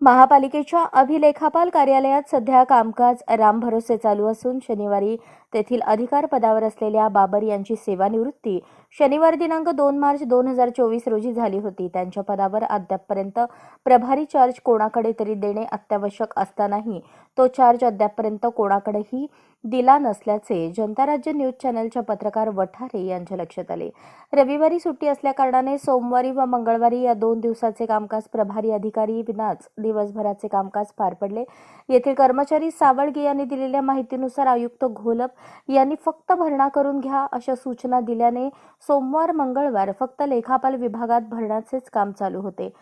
महापालिकेच्या अभिलेखापाल कार्यालयात सध्या कामकाज रामभरोसे चालू असून शनिवारी तेथील अधिकार पदावर असलेल्या बाबर यांची सेवानिवृत्ती शनिवार दिनांक दोन मार्च दोन हजार चोवीस रोजी झाली होती. त्यांच्या पदावर अद्यापपर्यंत प्रभारी चार्ज कोणाकडे तरी देणे अत्यावश्यक असतानाही तो चार्ज अद्यापपर्यंत कोणाकडेही दिला नसल्याचे जनता राज्य न्यूज चॅनलच्या पत्रकार वठारे यांच्या लक्षात आले. रविवारी सुट्टी असल्याकारणाने सोमवारी व मंगळवारी या दोन दिवसाचे कामकाज प्रभारी अधिकारी विनाच दिवसभराचे कामकाज पार पडले. येथील कर्मचारी सावळगे यांनी दिलेल्या माहितीनुसार आयुक्त घोलप यांनी फक्त भरणा करून घ्या अशा सूचना दिल्याने सोमवार मंगळवार फक्त लेखापाल विभागात भरण्याचेच काम चालू होते.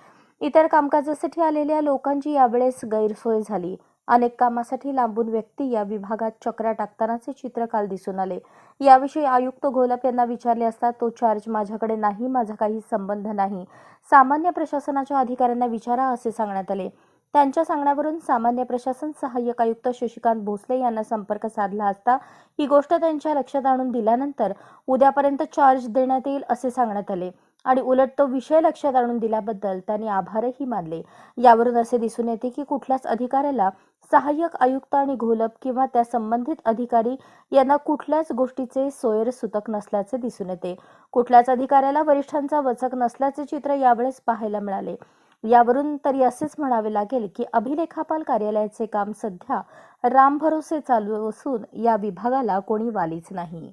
इतर कामकाजासाठी आलेल्या लोकांची यावेळेस गैरसोय झाली. अनेक कामासाठी लांबून व्यक्ती या विभागात चक्रा टाकतानाचे चित्र काल दिसून आले. याविषयी आयुक्त घोलप यांना विचारले असता तो चार्ज माझ्याकडे नाही माझा काही संबंध नाही. सामान्य प्रशासनाच्या अधिकाऱ्यांना विचारा असे सांगण्यात आले. त्यांच्या सांगण्यावरून सामान्य प्रशासन सहाय्यक आयुक्त शशिकांत भोसले यांना संपर्क साधला असता ही गोष्ट त्यांच्या लक्षात आणून दिल्यानंतर उद्यापर्यंत चार्ज देण्यात येईल असे सांगण्यात आले. आणि उलट तो विषय लक्षात आणून दिल्याबद्दल त्यांनी आभारही मानले. यावरून असे दिसून येते की कुठल्याच अधिकाऱ्याला सहाय्यक आयुक्त आणि घोलप किंवा त्या संबंधित अधिकारी यांना कुठल्याच गोष्टीचे सोयर सुतक नसल्याचे दिसून येते. कुठल्याच अधिकाऱ्याला वरिष्ठांचा वचक नसल्याचे चित्र यावेळेस पाहायला मिळाले. यावरून तरी असेच म्हणावे लागेल की अभिलेखापाल कार्यालयाचे काम सध्या रामभरोसे चालू असून या विभागाला कोणी वालीच नाही.